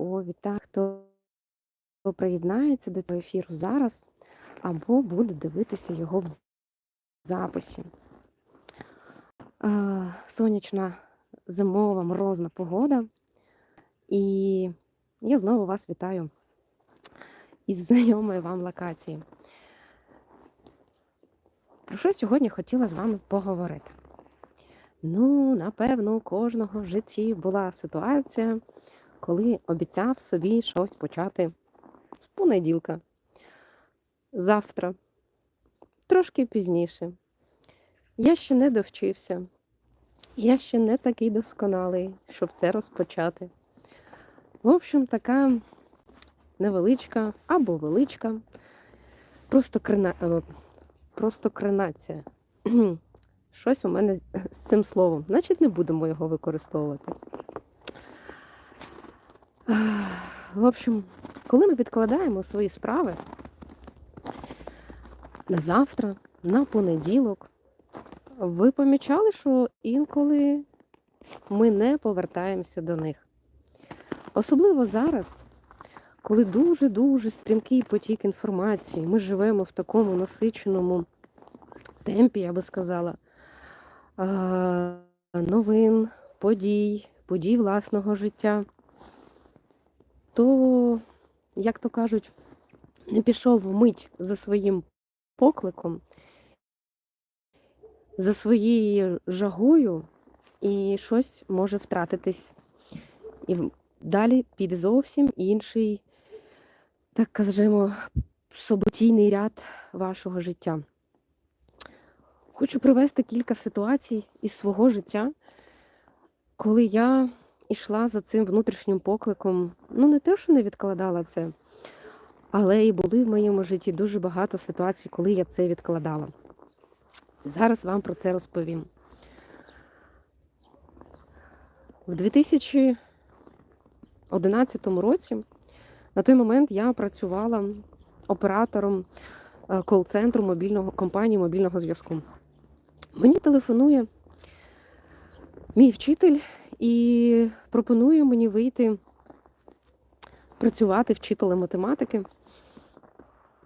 ранку, вітаю, хто приєднається до цього ефіру зараз або буде дивитися його в записі. Сонячна зимова морозна погода. І я знову вас вітаю із знайомої вам локації. Про що сьогодні хотіла з вами поговорити? Ну, напевно, у кожного в житті була ситуація, коли обіцяв собі щось почати з понеділка. Завтра, трошки пізніше. Я ще не довчився, я ще не такий досконалий, щоб це розпочати. В общем, така невеличка або величка, просто крина... е, просто кринація. Щось у мене з- з цим словом. Значить, не будемо його використовувати. В общем, коли ми відкладаємо свої справи на завтра, на понеділок, ви помічали, що інколи ми не повертаємося до них. Особливо зараз, коли дуже-дуже стрімкий потік інформації, ми живемо в такому насиченому темпі, я би сказала, новин, подій, подій власного життя, то, як то кажуть, не пішов вмить за своїм покликом, за своєю жагою, і щось може втратитись. І далі піде зовсім інший, так скажімо, суботійний ряд вашого життя. Хочу привести кілька ситуацій із свого життя, коли я йшла за цим внутрішнім покликом. Ну, не те, що не відкладала це, але і були в моєму житті дуже багато ситуацій, коли я це відкладала. Зараз вам про це розповім. В 2011 році, на той момент я працювала оператором е, кол-центру мобільного компанії мобільного зв'язку. Мені телефонує мій вчитель і пропонує мені вийти працювати вчителем математики.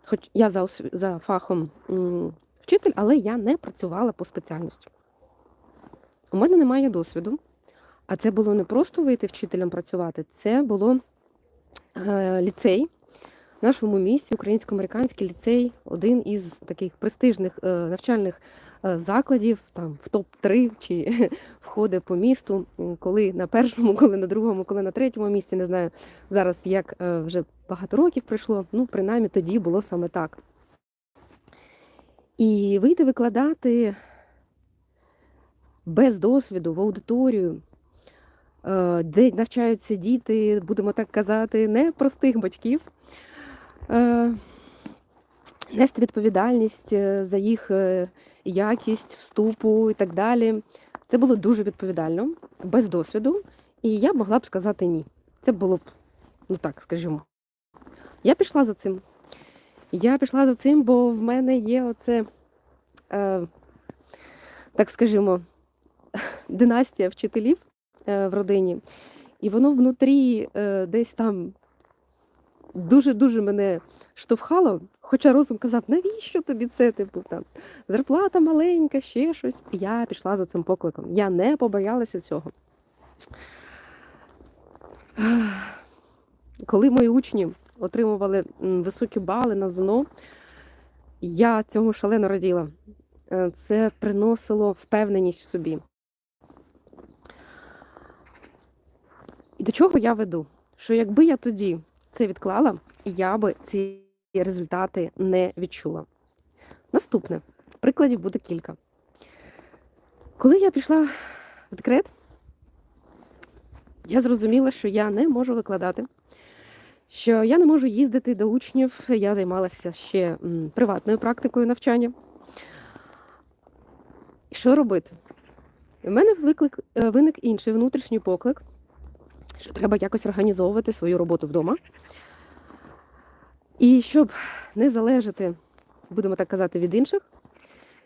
Хоч я за, за фахом вчитель, але я не працювала по спеціальності. У мене немає досвіду, а це було не просто вийти вчителем працювати, це було е, ліцей в нашому місті, українсько-американський ліцей, один із таких престижних е, навчальних закладів, там в топ-3 чи входить по місту, коли на першому, коли на другому, коли на третьому місці, не знаю зараз, як е, вже багато років пройшло, ну, принаймні тоді було саме так. І вийти викладати без досвіду в аудиторію, е, де навчаються діти, будемо так казати, не простих батьків, е, нести відповідальність е, за їх е, якість, вступу і так далі. Це було дуже відповідально, без досвіду, і я могла б сказати ні. Це було б, ну так, скажімо. Я пішла за цим. Я пішла за цим, бо в мене є оце, е, так скажімо, династія вчителів е, в родині. І воно внутрі е, десь там дуже-дуже мене штовхало, хоча розум казав, навіщо тобі це? Типу, там, зарплата маленька, ще щось. Я пішла за цим покликом. Я не побоялася цього. Коли мої учні отримували високі бали на ЗНО, я цього шалено раділа. Е, Це приносило впевненість в собі. І до чого я веду? Що якби я тоді це відклала, я би ці результати не відчула. Наступне прикладів буде кілька. Коли я пішла в декрет, я зрозуміла, що я не можу викладати, що я не можу їздити до учнів. Я займалася ще приватною практикою навчання. Що робити? У мене виклик, е, виник інший внутрішній поклик, що треба якось організовувати свою роботу вдома. І щоб не залежати, будемо так казати, від інших,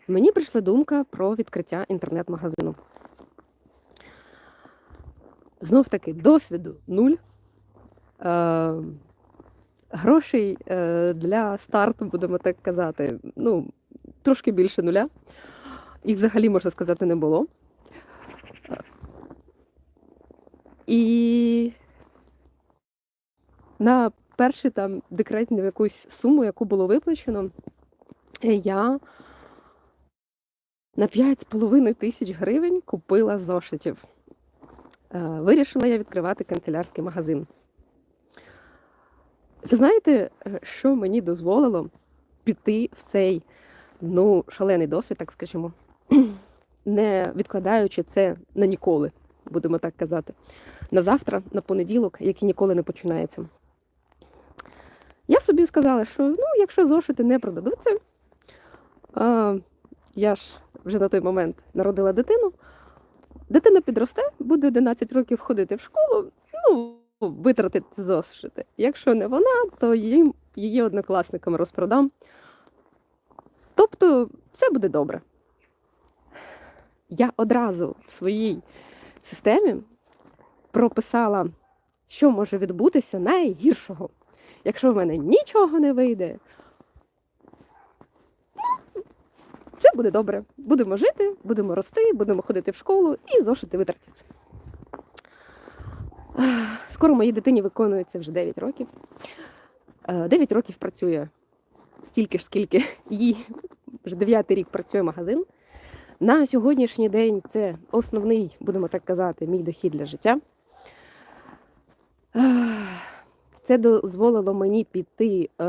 мені прийшла думка про відкриття інтернет-магазину. Знов таки, досвіду нуль. Е, грошей е, для старту, будемо так казати, ну, трошки більше нуля. Їх взагалі, можна сказати, не було. І на перший там декретну якусь суму, яку було виплачено, я на 5,5 тисяч гривень купила зошитів. Е, Вирішила я відкривати канцелярський магазин. Ви знаєте, е, що мені дозволило піти в цей ну, шалений досвід, так скажімо, не відкладаючи це на ніколи, будемо так казати, на завтра, на понеділок, який ніколи не починається. Я собі сказала, що ну, якщо зошити не продадуться, а, я ж вже на той момент народила дитину, дитина підросте, буде 11 років ходити в школу, ну, витратити зошити. Якщо не вона, то їм, її однокласникам розпродам. Тобто це буде добре. Я одразу в своїй системі прописала, що може відбутися найгіршого. Якщо в мене нічого не вийде, ну, це буде добре. Будемо жити, будемо рости, будемо ходити в школу і зошити витратяться. Скоро моїй дитині виконується вже 9 років. 9 років працює стільки ж, скільки їй вже 9 рік працює магазин. На сьогоднішній день це основний, будемо так казати, мій дохід для життя. Це дозволило мені піти е,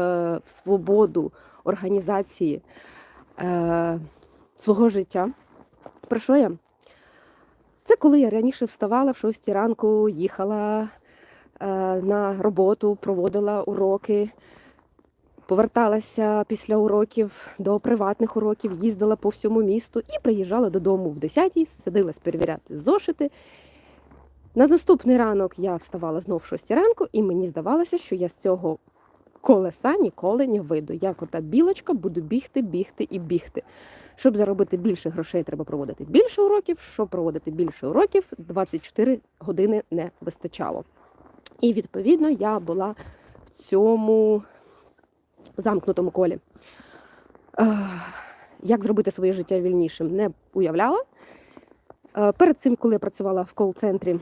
в свободу організації е, свого життя. Про що я? Це коли я раніше вставала в 6 ранку, їхала е, на роботу, проводила уроки, поверталася після уроків до приватних уроків, їздила по всьому місту і приїжджала додому в 10-й, сидилась перевіряти зошити. На наступний ранок я вставала знов в 6 ранку, і мені здавалося, що я з цього колеса ніколи не вийду. Як ота білочка буду бігти, бігти і бігти. Щоб заробити більше грошей, треба проводити більше уроків. Щоб проводити більше уроків, 24 години не вистачало. І відповідно я була в цьому замкнутому колі. Як зробити своє життя вільнішим, не уявляла. Перед цим, коли я працювала в кол-центрі,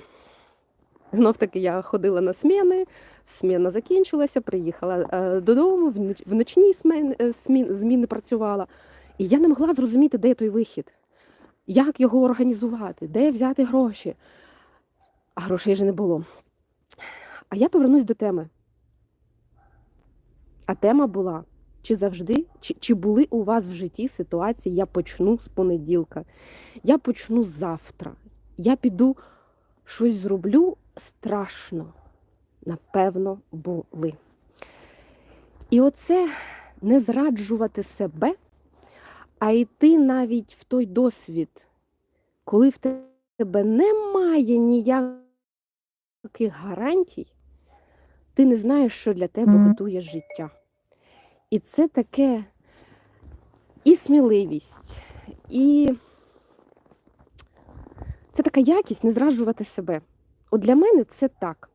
знов таки я ходила на сміни, сміна закінчилася, приїхала додому, в ночні зміни працювала. І я не могла зрозуміти, де той вихід, як його організувати, де взяти гроші. А грошей вже не було. А я повернусь до теми. А тема була, чи завжди, чи, чи були у вас в житті ситуації, я почну з понеділка, я почну завтра, я піду щось зроблю страшно. Напевно, були. І оце не зраджувати себе, а йти навіть в той досвід, коли в тебе немає ніяких гарантій, ти не знаєш, що для тебе готує життя. І це таке і сміливість, і це така якість не зраджувати себе. От для мене це так.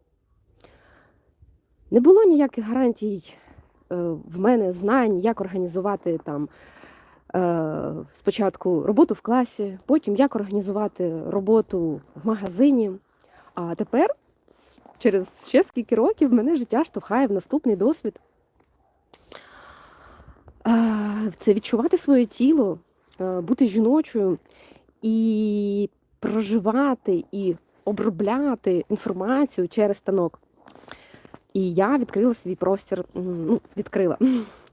Не було ніяких гарантій е, в мене знань, як організувати там е, спочатку роботу в класі, потім як організувати роботу в магазині. А тепер, через ще скільки років, мене життя штовхає в наступний досвід. Це відчувати своє тіло, е, бути жіночою і проживати і обробляти інформацію через станок. І я відкрила свій простір, ну, відкрила,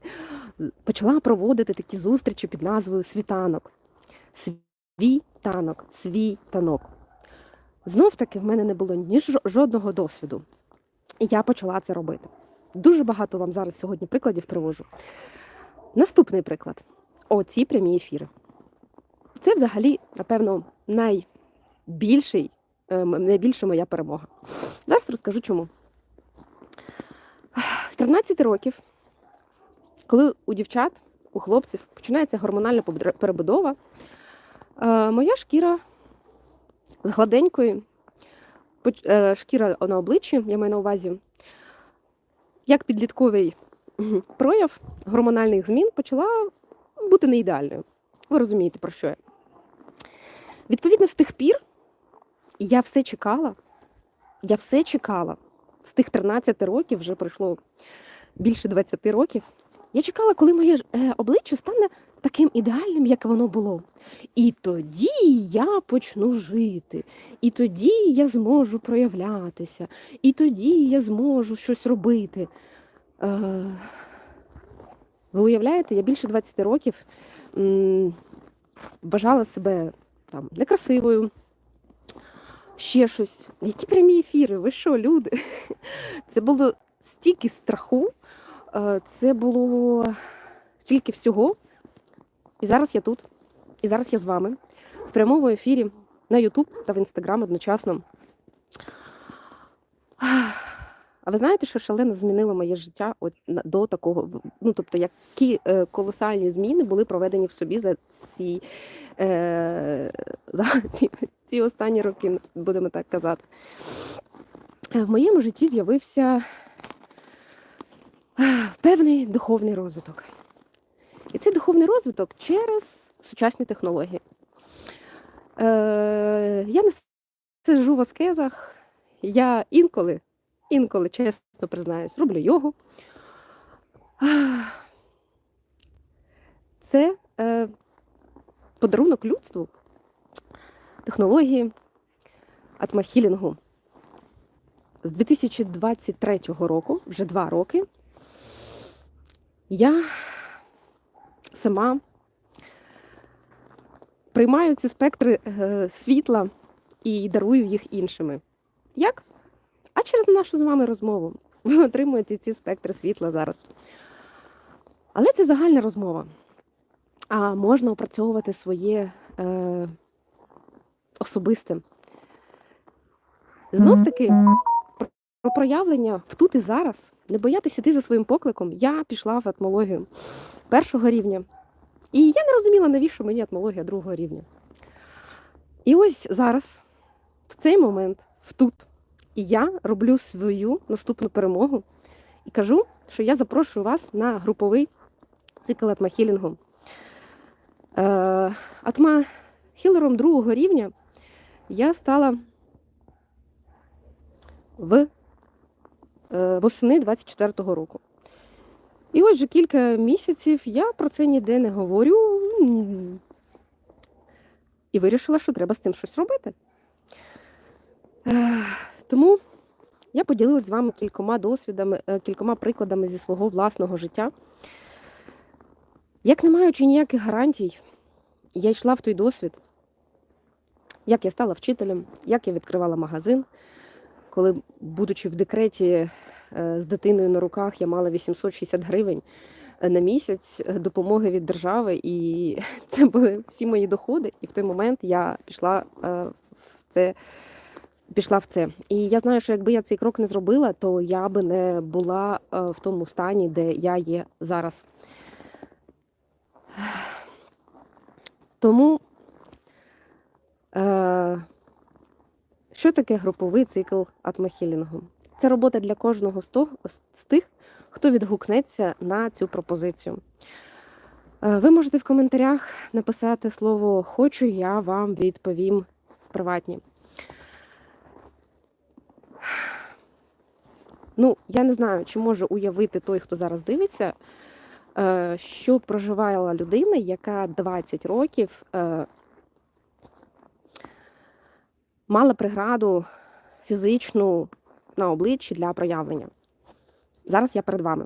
почала проводити такі зустрічі під назвою Світанок. Свій танок, свій танок. Знов таки в мене не було ні жодного досвіду. І я почала це робити. Дуже багато вам зараз сьогодні прикладів привожу. Наступний приклад оці прямі ефіри. Це взагалі, напевно, найбільший, е, найбільша моя перемога. Зараз розкажу чому. З 13 років, коли у дівчат, у хлопців починається гормональна перебудова, е, моя шкіра з гладенької, е, шкіра на обличчі, я маю на увазі, як підлітковий прояв гормональних змін почала бути не ідеальною. Ви розумієте, про що я. Відповідно, з тих пір я все чекала. Я все чекала. З тих 13 років вже пройшло більше 20 років. Я чекала, коли моє е, обличчя стане таким ідеальним, як воно було. І тоді я почну жити. І тоді я зможу проявлятися. І тоді я зможу щось робити. Е, ви уявляєте, я більше 20 років вважала себе там некрасивою, ще щось. Які прямі ефіри? Ви що, люди? Це було стільки страху, е, це було стільки всього. І зараз я тут, і зараз я з вами в прямому ефірі на YouTube та в Instagram одночасно. А ви знаєте, що шалено змінило моє життя от до такого? Ну, тобто, які е, колосальні зміни були проведені в собі за ці, е, за ці, ці останні роки, будемо так казати. Е, В моєму житті з'явився е, певний духовний розвиток. І цей духовний розвиток через сучасні технології. Е, я не сиджу в аскезах, я інколи, інколи, чесно признаюсь, роблю йогу. Це е, подарунок людству, технології атмахілінгу. З 2023 року, вже два роки, я сама приймаю ці спектри е, світла і дарую їх іншими. Як? А через нашу з вами розмову. Ви отримуєте ці спектри світла зараз. Але це загальна розмова. А можна опрацьовувати своє е, особисте. Знов таки, про проявлення в тут і зараз. Не боятися йти за своїм покликом. Я пішла в атмологію першого рівня. І я не розуміла, навіщо мені атмологія другого рівня. І ось зараз, в цей момент, в тут, і я роблю свою наступну перемогу і кажу, що я запрошую вас на груповий цикл атмахілінгу. Е, атмахілером другого рівня я стала в е, восени 24-го року. І ось вже кілька місяців я про це ніде не говорю і вирішила, що треба з цим щось робити. Тому я поділилася з вами кількома досвідами, е, кількома прикладами зі свого власного життя. Як не маючи ніяких гарантій, я йшла в той досвід, як я стала вчителем, як я відкривала магазин, коли, будучи в декреті е, з дитиною на руках, я мала 860 гривень е, на місяць допомоги від держави, і це були всі мої доходи. І в той момент я пішла в це. Пішла в це. І я знаю, що якби я цей крок не зробила, то я би не була е, в тому стані, де я є зараз. Тому е, що таке груповий цикл атмахілінгу? Це робота для кожного з тих, хто відгукнеться на цю пропозицію. Е, ви можете в коментарях написати слово Хочу, я вам відповім в приватні. Ну, я не знаю, чи може уявити той, хто зараз дивиться, е, що проживала людина, яка 20 років е, мала преграду фізичну на обличчі для проявлення. Зараз я перед вами.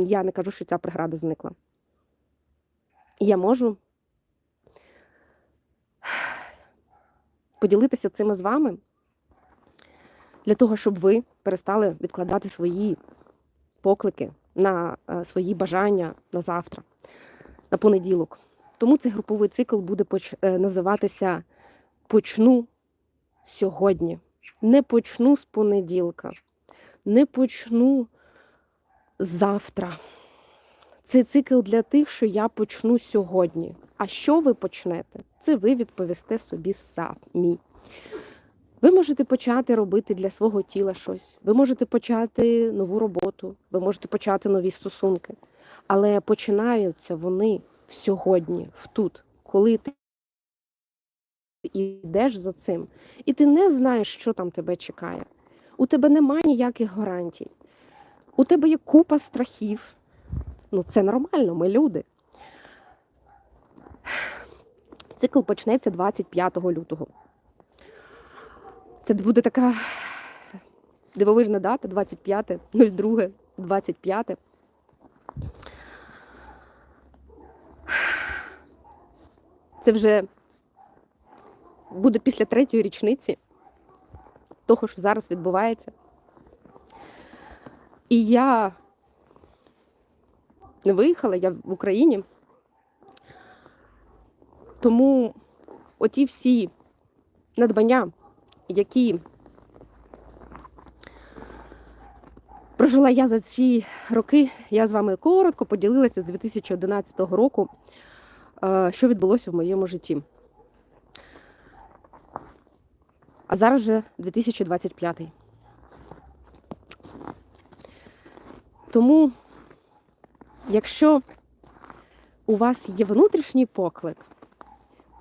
Я не кажу, що ця преграда зникла. Я можу поділитися цим з вами для того, щоб ви перестали відкладати свої поклики на е, свої бажання на завтра, на понеділок. Тому цей груповий цикл буде е, називатися Почну сьогодні. Не почну з понеділка, не почну завтра. Це цикл для тих, що я почну сьогодні. А що ви почнете? Це ви відповісте собі самі. Ви можете почати робити для свого тіла щось, ви можете почати нову роботу, ви можете почати нові стосунки. Але починаються вони сьогодні, в тут, коли ти йдеш за цим, і ти не знаєш, що там тебе чекає. У тебе немає ніяких гарантій. У тебе є купа страхів. Ну, це нормально, ми люди. Цикл почнеться 25 лютого. Це буде така дивовижна дата 25, 02, 25. Це вже буде після третьої річниці того, що зараз відбувається. І я не виїхала, я в Україні. Тому оті всі надбання, які прожила я за ці роки, я з вами коротко поділилася з 2011 року, е, що відбулося в моєму житті. А зараз вже 2025. Тому, якщо у вас є внутрішній поклик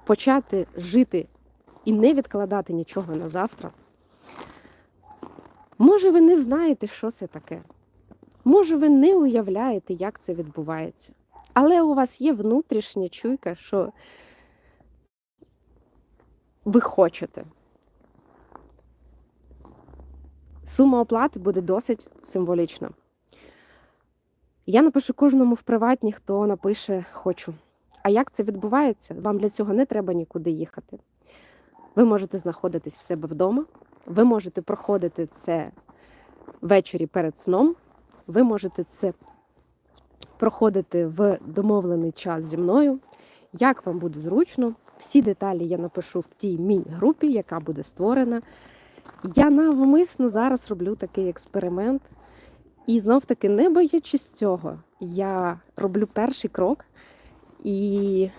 почати жити і не відкладати нічого на завтра, може ви не знаєте, що це таке. Може, ви не уявляєте, як це відбувається. Але у вас є внутрішня чуйка, що ви хочете. Сума оплати буде досить символічна. Я напишу кожному в приватні, хто напише хочу. А як це відбувається? Вам для цього не треба нікуди їхати. Ви можете знаходитись в себе вдома, ви можете проходити це ввечері перед сном, ви можете це проходити в домовлений час зі мною. Як вам буде зручно, всі деталі я напишу в тій міні-групі, яка буде створена. Я навмисно зараз роблю такий експеримент. І знов таки, не боячись цього, я роблю перший крок і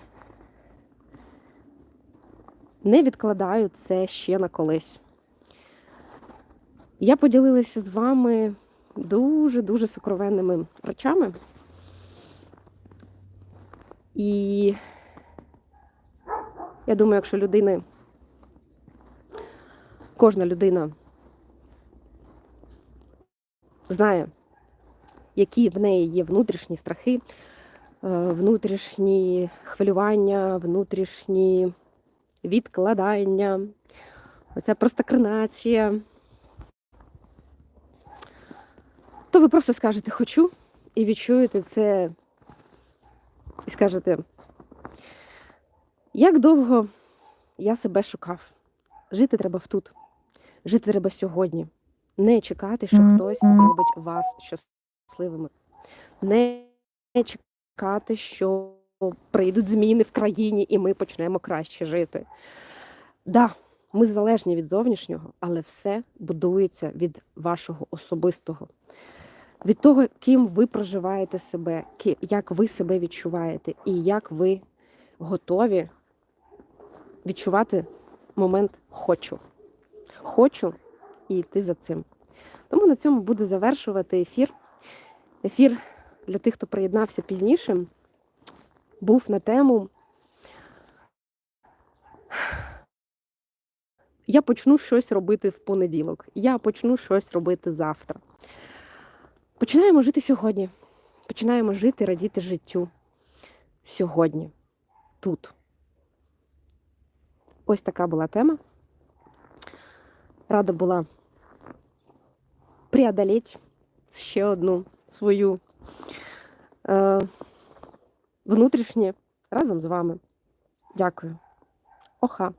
не відкладаю це ще на колись. Я поділилася з вами дуже-дуже сокровенними речами. І я думаю, якщо людини, кожна людина знає, які в неї є внутрішні страхи, е, внутрішні хвилювання, внутрішні відкладання, оця простакринація, то ви просто скажете хочу і відчуєте це, і скажете, як довго я себе шукав? Жити треба втут, жити треба сьогодні. Не чекати, що хтось зробить вас щасливими. Не чекати, що прийдуть зміни в країні і ми почнемо краще жити. Да, ми залежні від зовнішнього, але все будується від вашого особистого, від того, ким ви проживаєте себе, як ви себе відчуваєте, і як ви готові відчувати момент хочу. Хочу і йти за цим. Тому на цьому буду завершувати ефір. Ефір для тих, хто приєднався пізніше, був на тему. Я почну щось робити в понеділок. Я почну щось робити завтра. Починаємо жити сьогодні. Починаємо жити, радіти життю сьогодні, тут. Ось така була тема. Рада була преодолеть ще одну свою е, внутрішнє разом з вами. Дякую. Оха.